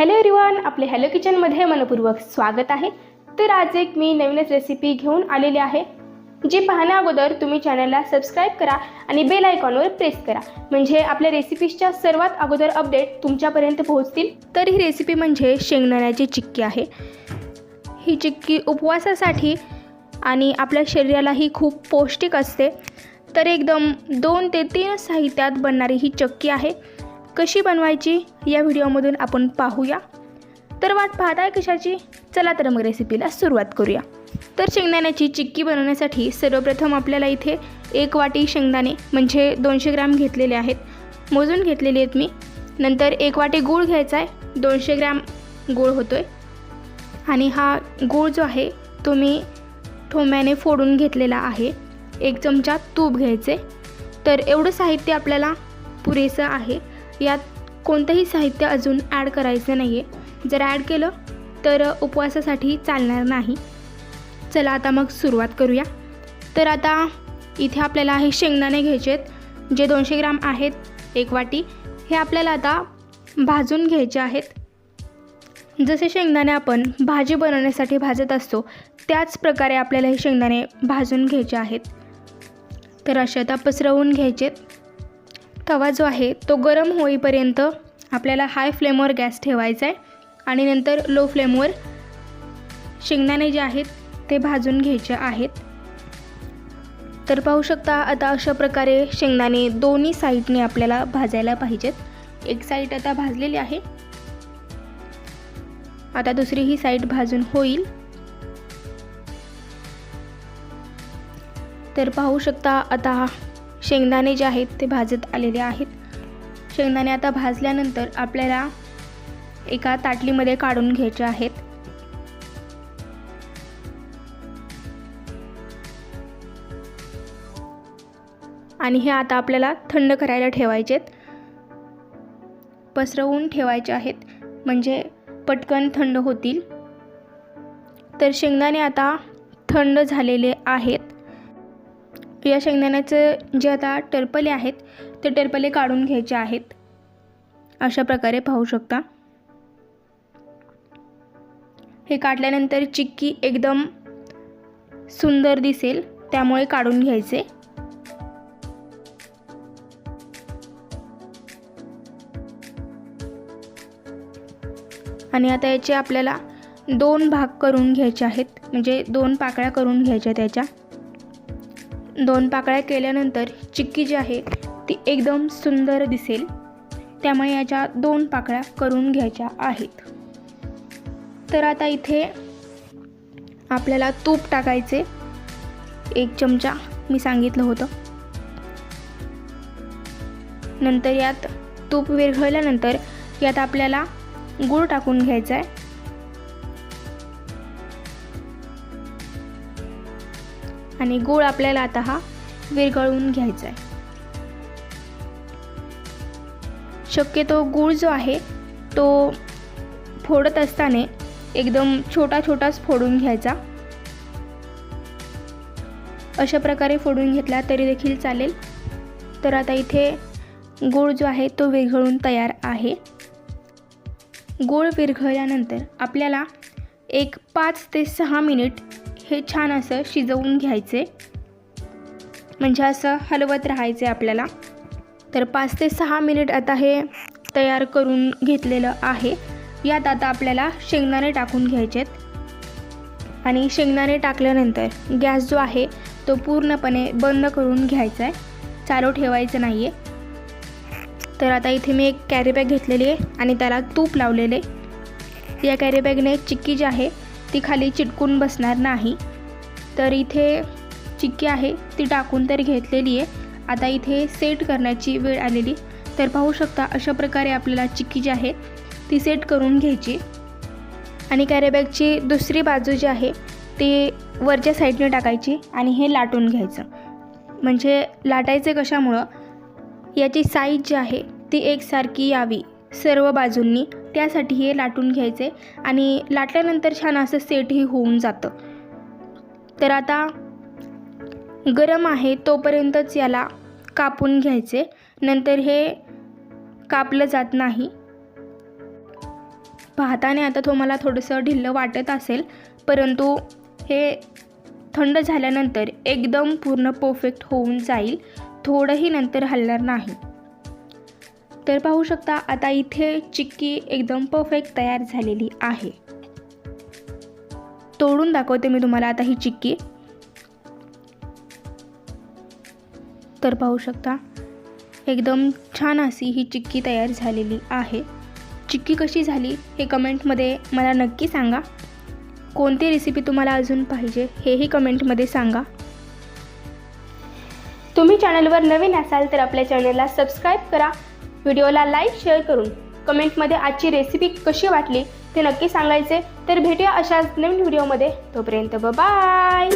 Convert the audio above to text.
Hello everyone आपले hello किचनमध्ये मनपूर्वक स्वागत आहे. तर आज एक मी नवीनच रेसिपी घेऊन आलेली आहे. जी पाहण्या अगोदर तुम्ही चॅनलला सबस्क्राईब करा आणि बेल आयकॉनवर प्रेस करा. म्हणजे आपल्या रेसिपीजच्या सर्वात अगोदर अपडेट तुमच्यापर्यंत पोहोचतील. तर ही रेसिपी म्हणजे शेंगदाण्याची चिक्की आहे. ही चिक्की उपवासासाठी आणि आपल्या शरीरालाही खूप पौष्टिक असते. तर एकदम दोन ते तीन साहित्यात बनणारी ही चक्की आहे. कशी बनवायची या व्हिडिओमधून आपण पाहूया. तर वाट पाहताय कशाची? चला तर मग रेसिपीला सुरुवात करूया. तर शेंगदाण्याची चिक्की बनवण्यासाठी सर्वप्रथम आपल्याला इथे एक वाटी शेंगदाणे म्हणजे दोनशे ग्रॅम घेतलेले आहेत. मोजून घेतलेले आहेत मी. नंतर एक वाटी गूळ घ्यायचा आहे दोनशे ग्रॅम गूळ होतो आहे आणि हा गूळ जो आहे तो मी ठोंब्याने फोडून घेतलेला आहे. एक चमचा तूप घ्यायचे. तर एवढं साहित्य आपल्याला पुरेसं आहे. यात कोणतंही साहित्य अजून ॲड करायचं नाही आहे जर ॲड केलं तर उपवासासाठी चालणार नाही. चला आता मग सुरुवात करूया. तर आता इथे आपल्याला हे शेंगदाणे घ्यायचे आहेत जे दोनशे ग्राम आहेत एक वाटी. हे आपल्याला आता भाजून घ्यायचे आहेत. जसे शेंगदाणे आपण भाजी बनवण्यासाठी भाजत असतो त्याच प्रकारे आपल्याला हे शेंगदाणे भाजून घ्यायचे आहेत. तर असे आता पसरवून घ्यायचेत. तवा जो आहे तो गरम होईपर्यंत आपल्याला हाय फ्लेमवर गॅस ठेवायचा आहे. आणि नंतर लो फ्लेमवर शेंगदाणे जे आहेत ते भाजून घ्यायचे आहेत. तर पाहू शकता आता अशा प्रकारे शेंगदाणे दोन्ही साईडने आपल्याला भाजायला पाहिजेत. एक साईड आता भाजलेली आहे. आता दुसरी ही साईड भाजून होईल. तर पाहू शकता आता शेंगदाणे जे आहेत ते भाजत आलेले आहेत. शेंगदाणे आता भाजल्यानंतर आपल्याला एका ताटलीमध्ये काढून घ्यायचे आहेत. आणि हे आता आपल्याला थंड करायला ठेवायचेत. पसरवून ठेवायचे आहेत. म्हणजे पटकन थंड होतील. तर शेंगदाणे आता थंड झालेले आहेत. या शेंगदाण्याचं जे आता टरपले आहेत ते टरपले काढून घ्यायचे आहेत. अशा प्रकारे पाहू शकता. हे काढल्यानंतर चिक्की एकदम सुंदर दिसेल त्यामुळे काढून घ्यायचे. आणि आता याचे आपल्याला दोन भाग करून घ्यायचे आहेत म्हणजे दोन पाकळ्या करून घ्यायच्या त्याच्या दोन पाकळ्या केल्यानंतर चिक्की जी आहे ती एकदम सुंदर दिसेल. त्यामुळे याच्या दोन पाकळ्या करून घ्यायच्या आहेत. तर आता इथे आपल्याला तूप टाकायचे. एक चमचा मी सांगितलं होतं. नंतर यात तूप विरघळल्यानंतर यात आपल्याला गूळ टाकून घ्यायचा आहे. आणि गूळ आपल्याला आता हा विरघळून घ्यायचा आहे. शक्यतो गूळ जो आहे तो फोडत असताना एकदम छोटा छोटाच फोडून घ्यायचा. अशा प्रकारे फोडून घेतला तरी देखील चालेल. तर आता इथे गूळ जो आहे तो विरघळून तयार आहे. गूळ विरघळल्यानंतर आपल्याला एक पाच ते सहा मिनिट हे छान असं शिजवून घ्यायचे. म्हणजे असं हलवत राहायचे आपल्याला. तर पाच ते सहा मिनिट आता हे तयार करून घेतलेलं आहे. यात आता आपल्याला शेंगदाणे टाकून घ्यायचेत. आणि शेंगदाणे टाकल्यानंतर गॅस जो आहे तो पूर्णपणे बंद करून घ्यायचा आहे. चालू ठेवायचं नाही आहे तर आता इथे मी एक कॅरीबॅग घेतलेली आहे आणि त्याला तूप लावलेले या कॅरीबॅगने चिक्की जी आहे ती खाली चिटकून बसणार नाही. तर इथे चिक्की आहे ती टाकून तर घेतलेली आहे. आता इथे सेट करण्याची वेळ आलेली. तर पाहू शकता अशा प्रकारे आपल्याला चिक्की जी आहे ती सेट करून घ्यायची. आणि कॅरेबॅगची दुसरी बाजू जी आहे ती वरच्या साईडने टाकायची आणि हे लाटून घ्यायचं. म्हणजे लाटायचे कशामुळं? याची साईज जी आहे ती एकसारखी यावी. सर्व बाजूंनी. त्यासाठी हे लाटून घ्यायचे आणि लाटल्यानंतर छान असं सेटही होऊन जातं. तर आता गरम आहे तोपर्यंतच याला कापून घ्यायचे. नंतर हे कापलं जात नाही. पाहताने आता तुम्हाला थोडंसं ढिल्लं वाटत असेल परंतु हे थंड झाल्यानंतर एकदम पूर्ण परफेक्ट होऊन जाईल. थोडंही नंतर हलणार नाही. तर पाहू शकता. आता इथे चिक्की एकदम परफेक्ट तयार झालेली आहे. तोडून दाखवते मी तुम्हाला आता ही चिक्की. तर पाहू शकता एकदम छान अशी ही चिक्की तयार झालेली आहे. चिक्की कशी झाली हे कमेंटमध्ये मला नक्की सांगा. कोणती रेसिपी तुम्हाला अजून पाहिजे हेही कमेंटमध्ये सांगा. तुम्ही चॅनलवर नवीन असाल तर आपल्या चॅनलला सबस्क्राईब करा. व्हिडिओला लाईक शेअर करून कमेंटमध्ये आजची रेसिपी कशी वाटली ते नक्की सांगायचे. तर भेटूया अशाच नवीन व्हिडिओमध्ये. तोपर्यंत बाय